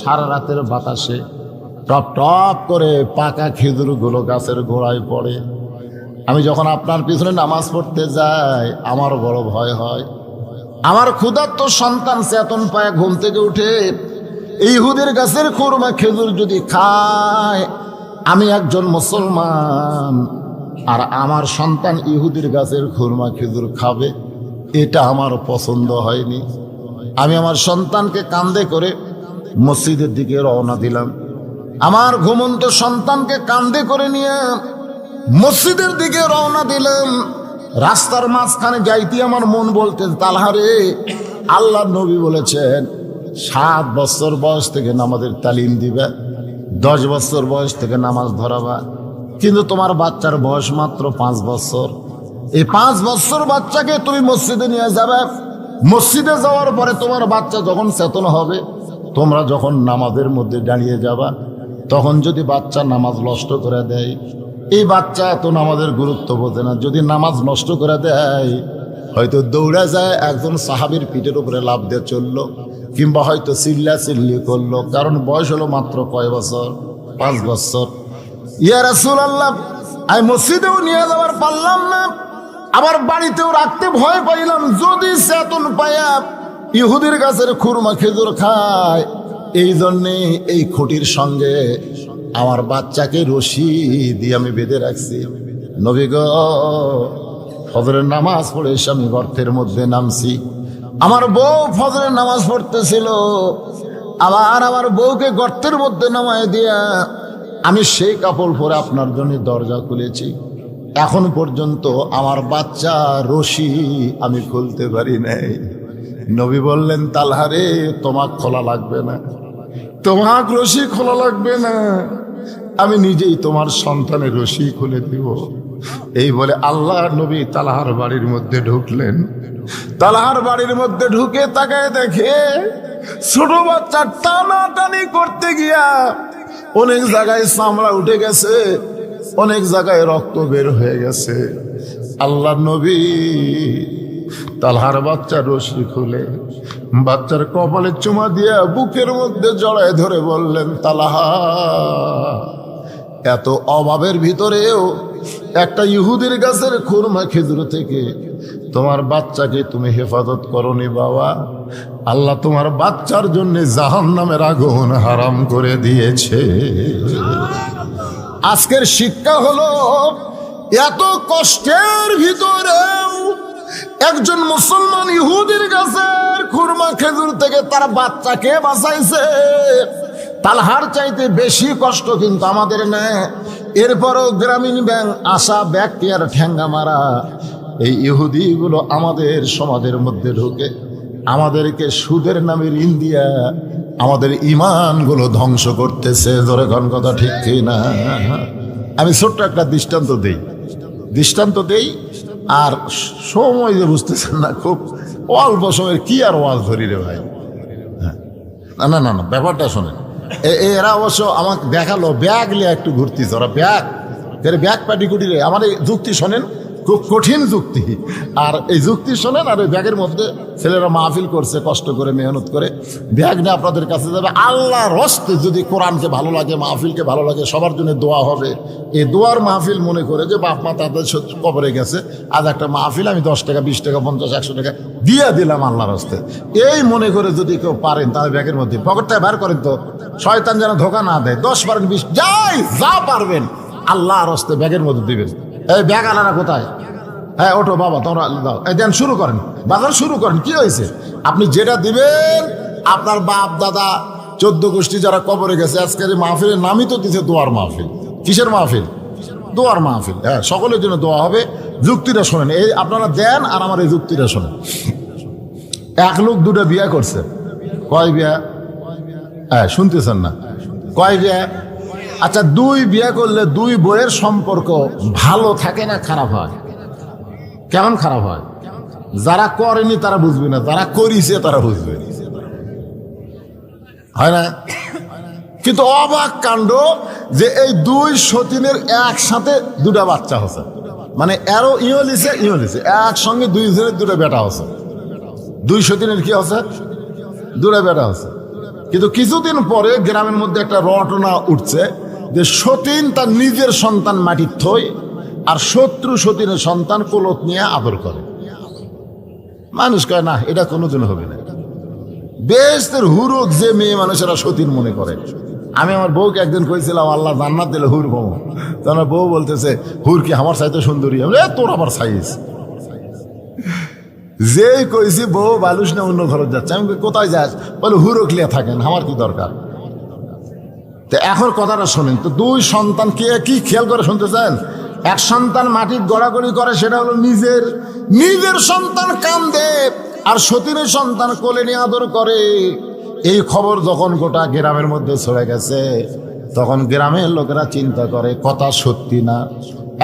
সারা রাতের বাতাসে top top করে পাকা খেজুরগুলো গাছের গোড়ায় পড়ে। আমি যখন আপনার পিছনে নামাজ পড়তে যাই আমার বড় ভয় হয়। আমার ক্ষুধার্ত সন্তান চেতন পায়ে ঘুম থেকে উঠে, ইহুদের গাছের খুরমা খেজুর যদি খায়, আমি একজন মুসলমান, আর আমার সন্তান ইহুদির গাছের খুরমা খেজুর খাবে। এটা আমার পছন্দ হয়নি। আমি আমার সন্তানকে কান্দে করে মসজিদের দিকে রওনা দিলাম। আমার ঘুমন্ত সন্তানকে কান্দে করে নিয়ে মসজিদের দিকে রওনা দিলাম। রাস্তার মাঝখানে যাইতে আমার মন বলতে, তালহারে, আল্লাহ নবী বলেছেন, সাত বছর বয়স থেকে নামাজের তালিম দিবে, দশ বছর বয়স থেকে নামাজ ধরাবা। কিন্তু তোমার বাচ্চার বয়স মাত্র পাঁচ বছর। এই পাঁচ বছর বাচ্চাকে তুমি মসজিদে নিয়ে যাবে। মসজিদে যাওয়ার পরে তোমার বাচ্চা যখন চেতন হবে তোমরা যখন নামাজের মধ্যে দাঁড়িয়ে যাবা, তখন যদি বাচ্চা নামাজ নষ্ট করে দেয়, এই বাচ্চা এত নামাজের গুরুত্ব বোঝে না। যদি নামাজ নষ্ট করে দেয়, হয়তো দৌড়ে যায়, একজন সাহাবির পিঠের উপরে লাভ দিয়ে চলল, কিংবা হয়তো চিল্লা চিল্লি করল, কারণ বয়স হলো মাত্র কয় বছর? পাঁচ বছর। ইয়া রাসুল আমি মসজিদেও নিয়ে যাওয়ার পারলাম না, আবার বাড়িতেও রাখতে ভয় পাইলাম। যদি চেতন পায়া ইহুদির গাছের খুরমা খেজুর খায়। এই জন্যে এই খুঁটির সঙ্গে আমার বাচ্চাকে রশি দিয়ে আমি বেঁধে রাখছি। নবী ফজরের নামাজ পড়ে এসে আমি গর্তের মধ্যে নামছি। আমার বউ ফজরের নামাজ পড়তেছিল। আবার আমার বউকে গর্তের মধ্যে নামায় দিয়া আমি সেই কাপড় পরে আপনার জন্য দরজা খুলেছি। এখন পর্যন্ত আমার বাচ্চা রশি আমি খুলতে পারি নাই। নবী বললেন তালহারে তোমাক খোলা লাগবে না। তোমাক রশি খোলা লাগবে না। আমি নিজেই তোমার সন্তানের রশি খুলে দিব। এই বলে আল্লাহ নবী তালাহার বাড়ির মধ্যে ঢুকলেন। তালাহার বাড়ির মধ্যে ঢুকে তাকায় দেখে ছোট বাচ্চা টানাটানি করতে গিয়া অনেক জায়গায় চামড়া উঠে গেছে, অনেক জায়গায় রক্ত বের হয়ে গেছে। আল্লাহ নবী তালহার বাচ্চা রশি খুলে। বাচ্চার কপালে চুমা দিয়া বুকের মধ্যে জড়ায় ধরে বললেন, তালাহা, এত অভাবের ভিতরেও একটা ইহুদির গাছের খুরমা খেজুর থেকে তোমার বাচ্চাকে তুমি হেফাজত করনি বাবা। আল্লাহ তোমার বাচ্চার জন্য জাহান নামের আগুন হারাম করে দিয়েছে। আজকের শিক্ষা হলো, এত কষ্টের ভিতরেও একজন মুসলমান ইহুদির গাছের খুরমা খেজুর থেকে তার বাচ্চাকে বাঁচাইছে। তালহার চাইতে বেশি কষ্ট কিন্তু আমাদের নেয় এরপরও গ্রামীণ ব্যাংক আশা ব্যাগ কেয়ার ঠ্যাঙ্গা মারা। এই ইহুদিগুলো আমাদের সমাজের মধ্যে ঢুকে। আমাদেরকে সুদের নামে ঋণ দিয়া আমাদের ইমানগুলো ধ্বংস করতেছে। ধরে ঘন কথা ঠিক না আমি ছোট্ট একটা দৃষ্টান্ত দেই। দৃষ্টান্ত দেই আর সময় যে বুঝতেছেন না, খুব অল্প সময়ের কি আর ওয়াজ ধরি রে ভাই? হ্যাঁ। না না না না, ব্যাপারটা শোনেন। এরা অবশ্য আমাকে দেখাল, ব্যাগ নিয়ে একটু ঘুরতিস ওরা ব্যাগ ব্যাগ পাটি কুটি রে। আমার এই যুক্তি শোনেন খুব কঠিন যুক্তি। আর এই যুক্তি শোনেন, আর ওই ব্যাগের মধ্যে ছেলেরা মাহফিল করছে, কষ্ট করে, মেহনত করে। ব্যাগ নিয়ে আপনাদের কাছে যাবে। আল্লাহ রস্তে যদি কোরআনকে ভালো লাগে, মাহফিলকে ভালো লাগে, সবার জন্য দোয়া হবে। এই দোয়ার মাহফিল মনে করে যে, বাপ মা তাদের কবরে গেছে। আজ একটা মাহফিল, আমি দশ টাকা, বিশ টাকা, পঞ্চাশ, একশো টাকা দিয়ে দিলাম আল্লাহর রস্তে এই মনে করে যদি কেউ পারেন, তাহলে ব্যাগের মধ্যে পকেটটা বার করেন তো। শয়তান যেন ধোকা না দেয়। দশ পারেন, বিশ, যাই, যা পারবেন, আল্লাহর হস্তে ব্যাগের মধ্যে দিবেন। এই ব্যাগ আনারা কোথায়? হ্যাঁ ওঠো বাবা, তোমরা দাও। এই দেন, শুরু করেন। বাজার শুরু করেন, কি হয়েছে? আপনি যেটা দিবেন, আপনার বাপ, দাদা, চোদ্দ গোষ্ঠী যারা কবরে গেছে, আজকের মাহফিলের নামই তো দিছে দোয়ার মাহফিল। কিসের মাহফিল? দোয়ার মাহফিল। হ্যাঁ সকলের জন্য দোয়া হবে। যুক্তিটা শোনেন, এই আপনারা দেন আর আমার এই যুক্তিটা শোনেন। এক লোক দুটো বিয়ে করছে। কয় বিয়া? হ্যাঁ শুনতেছেন না। কয় বিয়া? আচ্ছা দুই বিয়ে করলে দুই বইয়ের সম্পর্ক ভালো থাকে না খারাপ হয়? কেমন খারাপ হয়? যারা করেনি তারা বুঝবে না, যারা করিছে তারা বুঝবে। হয় না? কিন্তু অবাক কাণ্ড যে এই দুই সতীনের একসাথে দুটা বাচ্চা হচ্ছে মানে এরও ইও লিছে ইও লিছে একসঙ্গে দুই জনের দুটো বেটা হচ্ছে দুই সতীনের কি হচ্ছে দুটা বেটা হচ্ছে কিন্তু কিছুদিন পরে গ্রামের মধ্যে একটা রটনা উঠছে। যে সতীন তার নিজের সন্তান মাটির থই আর শত্রু সতীনের সন্তান কোলত নিয়ে আদর করে। মানুষ কয় না এটা কোনোদিন হবে না। বেশ তোর হুরুক যে মেয়ে মানুষেরা সতীন মনে করে। আমি আমার বউকে একদিন কইছিলাম আল্লাহ জান্নাত দিলে হুর পাবো। তখন বউ বলতেছে হুর কি আমার সাইতে সুন্দরী? "এ, তোর আমার সাইজ যেই কইছি বউ বালুস না অন্য ঘরে যাচ্ছে। আমি কোথায় যাস? বলে হুরকলিয়া থাকেন আমার কি দরকার? তো এখন কথাটা শোনেন, তো দুই সন্তান কে, কি খেয়াল করে শুনতে চান এক সন্তান মাটির গড়াগড়ি করে, সেটা হলো নিজের নিজের সন্তান কান্দে, আর সতীনের সন্তান কোলে নিয়ে আদর করে। এই খবর যখন গোটা গ্রামের মধ্যে ছড়ে গেছে, তখন গ্রামের লোকেরা চিন্তা করে, কথা সত্যি না?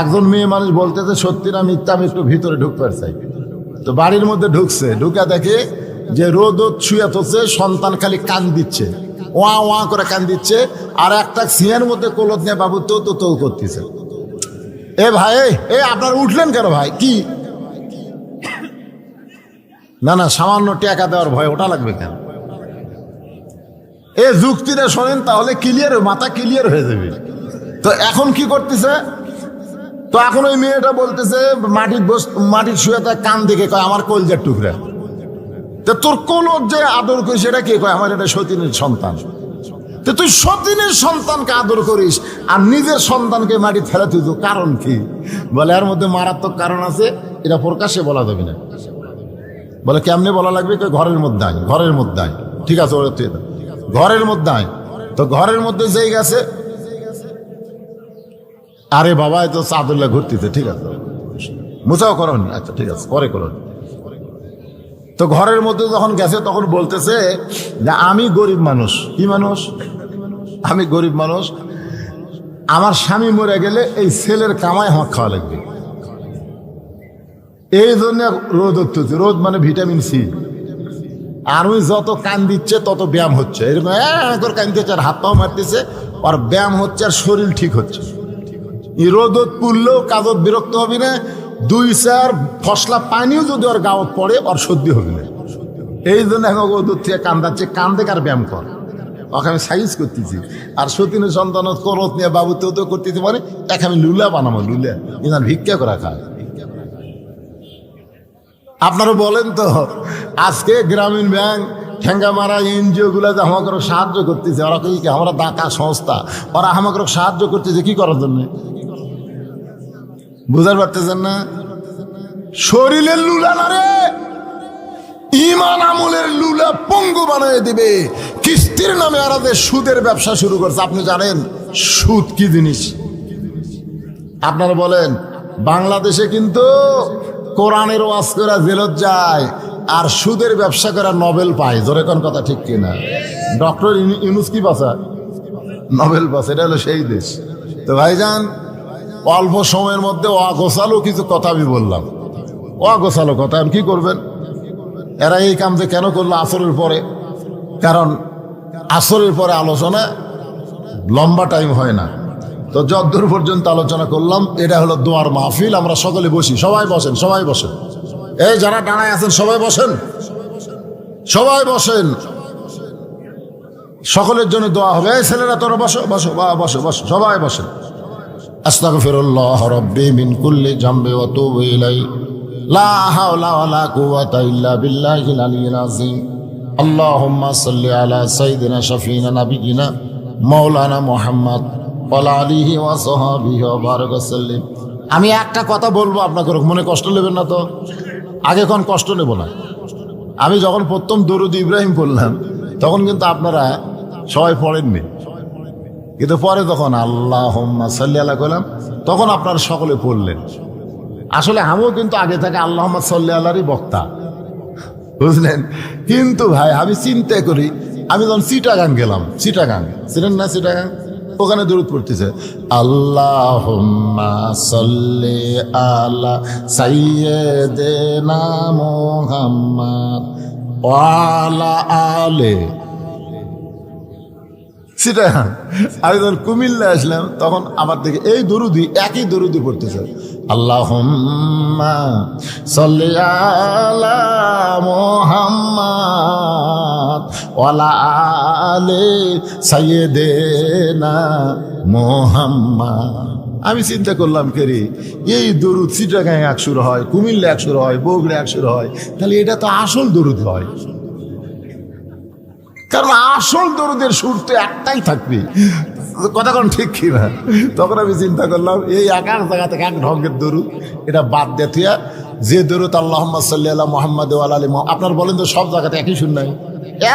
একজন মেয়ে মানুষ বলতেছে, সত্যি না, মিথ্যা, আমি একটু ভিতরে ঢুকতে চাই। তো বাড়ির মধ্যে ঢুকছে, ঢুকে দেখে যে রোদ ছুঁয়ে থচ্ছে সন্তান খালি কান দিচ্ছে। ওয়া ওয়া করে কান দিচ্ছে আর একটা সিঁয়ের মধ্যে কোলত নিয়ে বাবু তো তো তো করতেছে। এ ভাই, এ আপনার উঠলেন কেন ভাই? কি? না না, সামান্য টাকা দেওয়ার ভয় ওটা লাগবে কেন? এ যুক্তিটা শোনেন, তাহলে ক্লিয়ার মাথা ক্লিয়ার হয়ে যাবে। তো এখন কি করতেছে? তো এখন ওই মেয়েটা বলতেছে, মাটির মাটির শুয়ে তার কান দেখে কয়, আমার কলজার টুকরা। তো তোর কোন যে আদর করিস, সেটা কে কয়? আমার এটা সতীনের সন্তান। তো তুই সতীনের সন্তানকে আদর করিস, আর নিজের সন্তানকে মাটি ফেলে তুই তো কারণ কি? বলে, এর মধ্যে মারাত্মক কারণ আছে, এটা প্রকাশ্যে বলা যাবে না। বলে, কেমনে বলা লাগবে? ঘরের মধ্যে আয়, ঘরের মধ্যে আয়। ঠিক আছে ঘরের মধ্যে আয়। তো ঘরের মধ্যে যেই গেছে আরে বাবা, এ তো চাদুল্লাহ ঘুরতেছে, ঠিক আছে। মুছাও করুন। আচ্ছা ঠিক আছে, পরে করুন। তো ঘরের মধ্যে যখন গেছে, তখন বলতেছে যে, আমি গরিব মানুষ। কি মানুষ? আমি গরিব মানুষ। আমার স্বামী মরে গেলে এই ছেলের কামাই আমার খাওয়া লাগবে। এই জন্য রোদ উঠতেছে। রোদ মানে ভিটামিন সি। আর ওই যত কান দিচ্ছে, তত ব্যায়াম হচ্ছে। এরকম করে কান দিচ্ছে আর হাত পাও মারতেছে, আর ব্যায়াম হচ্ছে আর শরীর ঠিক হচ্ছে। এই রোদত পুড়লেও কাজত বিরক্ত হবে না। দুই চার ফসলা পানিও যদি ওর গাওত পড়ে ওর সর্দি হবে না। এই জন্য এখন রোদত থেকে কান্দাচ্ছে, কান্দে কার ব্যায়াম কর। ওকে আমি সাইজ করতেছি। আর সতীনের সন্তান করত নিয়ে বাবু তো তো করতেছি মানে এক আমি লুলা বানাবো, লুলা। ইনার ভিক্ষা করা খায়। আপনারা বলেন তো, আজকে গ্রামীণ ব্যাংক ঠেঙ্গা মারা এনজিও গুলা যে আমাকে সাহায্য করতেছে, ওরা কি আমরা দাতা সংস্থা? ওরা আমাকে সাহায্য করতেছে, কি করার জন্য? বুঝতে পারতেছেন না? শরীরের লুলা না রে? ইমান আমলের লুলা পঙ্গু বানিয়ে দিবে। কিস্তির নামে যে সুদের ব্যবসা শুরু করছে। আপনি জানেন, সুদ কি জিনিস? আপনারা বলেন, বাংলাদেশে কিন্তু কোরআনের ওয়াজ করে জেলত যায়, আর সুদের ব্যবসা করে নবেল পায়। জোরে কোন কথা ঠিক কিনা? ডক্টর ইউনুস কি বাসা নোবেল পাস এটা হলো সেই দেশ। তো ভাইজান অল্প সময়ের মধ্যে অগোছালো কিছু কথা আমি বললাম। অগোছালো কথা আর কি করবেন? এরা এই কাম যে কেন করল আসরের পরে? কারণ আসরের পরে আলোচনা লম্বা টাইম হয় না। তো যদ্দূর পর্যন্ত আলোচনা করলাম, এটা হলো দোয়ার মাহফিল, আমরা সকলে বসি। সবাই বসেন সবাই বসেন। এই যারা ডানায় আছেন, সবাই বসেন। সবাই বসেন। সকলের জন্য দোয়া হবে। এই ছেলেরা তোরা বসো বসো, বা, বসো বসো, সবাই বসেন। আস্তাগফিরুল্লাহ রব্বি মিন কুল্লি জামবি ওয়া তুবু ইলাই লা হাওলা ওয়ালা কুওয়াতা ইল্লা বিল্লাহিল আলিয়্যিল আযীম। আল্লাহুম্মা সাল্লি আলা সাইয়্যিদিনা শাফিনা নাবিয়িনা মাওলানা মুহাম্মদ ওয়ালা আলিহি ওয়া সাহবিহি ওয়া আমি একটা কথা বলব আপনাকে মনে কষ্ট নেবেন না তো? আগে কোন কষ্ট নেব না। আমি যখন প্রথম দরুদ ইব্রাহিম পড়লাম, তখন কিন্তু আপনারা সবাই পড়েননি। কিন্তু পরে তখন আল্লাহ সাল্লি আল্লাহ করলাম তখন আপনারা সকলে পড়লেন। আসলে আমিও কিন্তু আগে থেকে আল্লাহ সাল্লি আল্লাহরই বক্তা। বুঝলেন? কিন্তু ভাই, আমি চিন্তা করি, আমি যখন চিটাগাং গেলাম চিটাগাং চিনেন না চিটাগাং ওখানে দূর পড়তেছে আল্লাহ সাল্লি আলা সাইয়্যিদিনা মুহাম্মদ ওয়ালা আলে সেটা আমি যখন কুমিল্লা আসলাম, তখন আমার দেখে এই দরুদি একই দরুদি পড়তেছে। আল্লাহ মোহাম্মদ আমি চিন্তা করলাম, কেরি, এই দরুদ চিটাগাঁ একশুর হয়, কুমিল্লা একশুর হয়, বগুড়া একশুর হয়, তাহলে এটা তো আসল দরুদ হয়। কারণ আসল দরুদের সুর তো একটাই থাকবে। কথা কোন ঠিক কি না তখন আমি চিন্তা করলাম, এই এক এক জায়গা থেকে এক ঢঙ্গের দরুদ, এটা বাদ দেতিয়া যে দরুদ আল্লাহ সাল্লাহ মোহাম্মদ আলী আপনার বলেন তো সব জায়গাতে একই সুর নাই?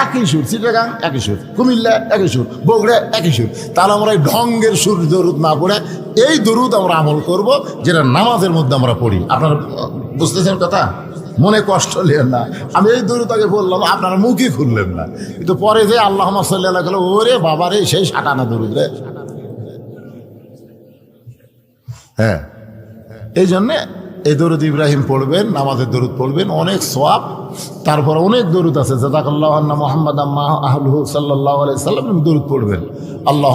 একই সুর, চিটাগাং একই সুর, কুমিল্লা একই সুর, বগুড়া একই সুর। তাহলে আমরা এই ঢঙ্গের সুর দরুদ না পড়ে, এই দরুদ আমরা আমল করব, যেটা নামাজের মধ্যে আমরা পড়ি। আপনারা বুঝতেছেন কথা? মনে কষ্ট নেন না। আমি এই দূরতাকে বললাম, আপনারা মুখই খুললেন না। কিন্তু পরে যে আল্লাহ সাল্লাহ গেল ওরে বাবা রে, সেই সাটানা দরুদ রে। হ্যাঁ। এই জন্যে এই দরুদ ইব্রাহিম পড়বেন, নামাজের দরুদ পড়বেন, অনেক সোয়াব তারপর অনেক দরুদ আছে। জাদাকাল্লাহ মোহাম্মদ আহলু সাল্লাহ আলাই সাল্লাম, দরুদ পড়বেন। আল্লাহ